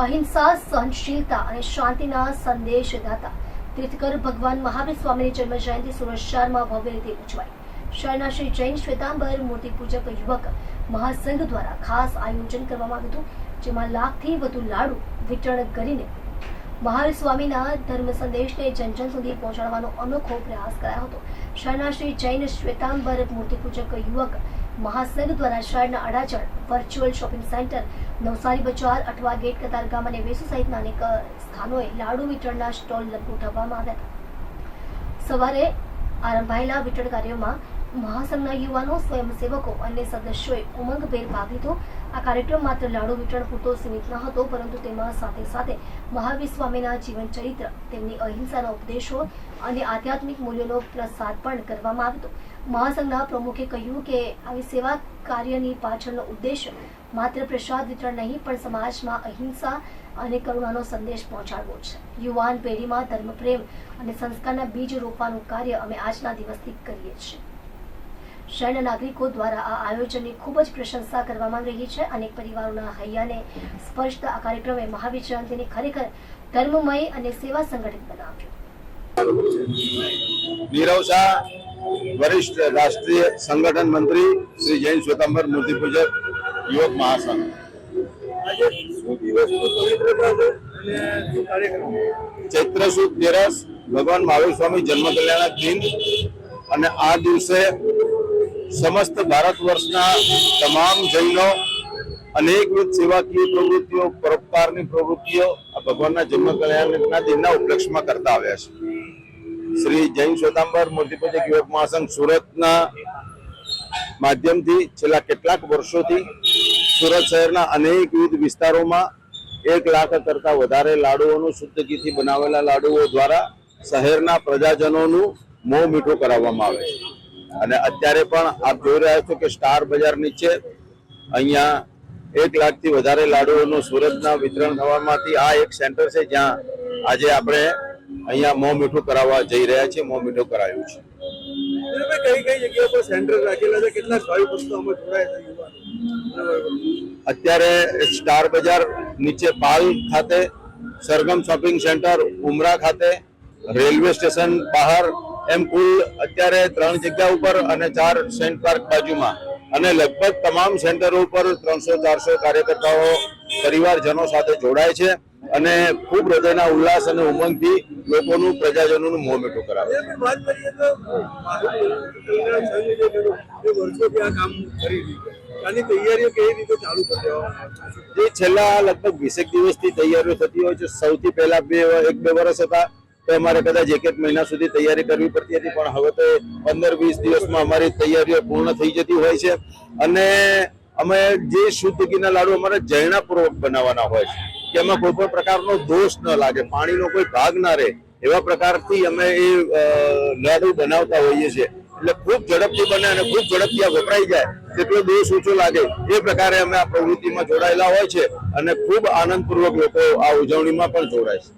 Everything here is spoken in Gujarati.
અહિંસા, સહનશીલતા અને શાંતિના સંદેશદાતા તીર્થકર ભગવાન મહાવીર સ્વામીની જન્મ જયંતિ સુરત શહેરમાં ભવ્ય રીતે ઉજવાઈ. શહેરના શ્રી જૈન શ્વેતાંબર મૂર્તિ પૂજક યુવક મહાસંઘ દ્વારા ખાસ આયોજન કરવામાં આવ્યું હતું, જેમાં લાખથી વધુ લાડુ વિતરણ કરીને મહાવીર સ્વામીના ધર્મ સંદેશને જન જન સુધી પહોંચાડવાનો અનોખો પ્રયાસ કરાયો હતો. શહેરના શ્રી જૈન શ્વેતાંબર મૂર્તિપૂજક યુવક મહાસંઘ દ્વારા શહેરના Adajan virtual shopping centre Navsari બજાર અઠવા ગેટ, કતારગામ અને વેસુ સહિતના અનેક સ્થાનોએ લાડુ વિતરણના સ્ટોલ ગોઠવવામાં આવ્યા હતા. સવારે આરંભાયેલા વિતરણ કાર્યમાં મહાસંઘના યુવાનો સ્વયંસેવકો અને સદસ્યોએ ઉમંગભેર ભાગ લીધો આ કાર્યક્રમ માત્ર લાડુ વિતરણ પૂરતો સીમિત ન હતો, પરંતુ તેમાં સાથે સાથે મહાવીર સ્વામીના જીવન ચરિત્ર, તેમની અહિંસાના ઉપદેશો અને આધ્યાત્મિક મૂલ્યોનો પ્રસાર પણ કરવામાં આવ્યો મહાસંઘના પ્રમુખે કહ્યું કે આવી સેવા કાર્યની પાછળનો ઉદ્દેશ માત્ર પ્રસાદ વિતરણ નહીં, પણ સમાજમાં અહિંસા અને કરુણાનો સંદેશ પહોંચાડવો છે. યુવાન પેઢીમાં ધર્મપ્રેમ અને સંસ્કારના બીજ રોપવાનું કાર્ય અમે આજના દિવસથી કરીએ છીએ. શહેરના નાગરિકો દ્વારા આ આયોજનની ખૂબ જ પ્રશંસા કરવામાં આવી રહી છે. અનેક પરિવારોના હૈયાને સ્પર્શતા આ કાર્યક્રમે મહાવીર જયંતિને ખરેખર ધર્મમય અને સેવા સંગઠિત બનાવ્યું. નીરવ શાહ વરિષ્ઠ રાષ્ટ્રીય સંગઠન મંત્રી શ્રી જૈન શ્વેતાંબર મૂર્તિ પૂજક યુવક મહાસંઘ. ચૈત્ર સુદ તેરસ ભગવાન મહાવીર સ્વામી જન્મ કલ્યાણક દિન અને આ દિવસે સમસ્ત ભારત વર્ષના તમામ જૈનો, અનેકવિધ સેવાકીય પ્રવૃત્તિઓ, પરોપકારની પ્રવૃત્તિઓ આ ભગવાનના જન્મ કલ્યાણના દિનના ઉપલક્ષમાં કરતા આવ્યા છે. શ્રી જૈન શ્વેતાંબર મૂર્તિપૂજક યુવક મહાસંઘ સુરતના માધ્યમથી છેલ્લા કેટલાક વર્ષોથી સુરત શહેરના અનેકવિધ વિસ્તારોમાં એક લાખ કરતા વધારે લાડુઓનું શુદ્ધ ઘીથી બનાવેલા લાડુઓ દ્વારા શહેરના પ્રજાજનોનું મોં મીઠું કરાવવામાં આવે છે. અને અત્યારે પણ આપ જોઈ રહ્યા છો કે સ્ટાર બજાર નીચે અહીંયા એક લાખથી વધારે લાડુઓનું સુરતના વિતરણ થવામાંથી આ એક સેન્ટર છે જ્યાં આજે આપણે અહીંયા મોં મીઠું કરાવવા જઈ રહ્યા છીએ મોં મીઠું કરાયું છે. કઈ કઈ જગ્યા પર સેન્ટર રાખેલા છે? કેટલા ભાવિ ભક્તો આમાં જોડાય છે અત્યારે સ્ટાર બજાર નીચે પાલ ખાતે સરગમ શોપિંગ સેન્ટર ઉમરા ખાતે રેલવે સ્ટેશન બહાર એમ કુલ અત્યારે ત્રણ જગ્યા ઉપર અને ચાર સેન્ટ પાર્ક બાજુમાં. અને લગભગ તમામ સેન્ટરો ઉપર ત્રણસો ચારસો કાર્યકર્તાઓ પરિવારજનો સાથે જોડાય છે અને ખૂબ હૃદયના ઉલ્લાસ અને ઉમંગથી લોકોનું પ્રજાજનોનું મોં મીઠું કરાવે જે છેલ્લા લગભગ વીસેક દિવસથી તૈયારીઓ થતી હોય છે. સૌથી પહેલા બે એક બે વર્ષ હતા. તો અમારે કદાચ એક એક મહિના સુધી તૈયારી કરવી પડતી હતી, પણ હવે તો પંદર વીસ દિવસમાં અમારી તૈયારીઓ પૂર્ણ થઈ જતી હોય છે. અને અમે જે શુદ્ધ ઘીના લાડુ અમારે જૈણાપૂર્વક બનાવવાના હોય છે, કે એમાં કોઈ પણ પ્રકારનો દોષ ન લાગે, પાણીનો કોઈ ભાગ ના રહે, એવા પ્રકારથી અમે એ લાડુ બનાવતા હોઈએ છીએ. એટલે ખૂબ ઝડપથી બને અને ખૂબ ઝડપથી આ વપરાઈ જાય, તેટલો દોષ ઓછો લાગે, એ પ્રકારે અમે આ પ્રવૃત્તિમાં જોડાયેલા હોય છે અને ખૂબ આનંદપૂર્વક લોકો આ ઉજવણીમાં પણ જોડાય છે.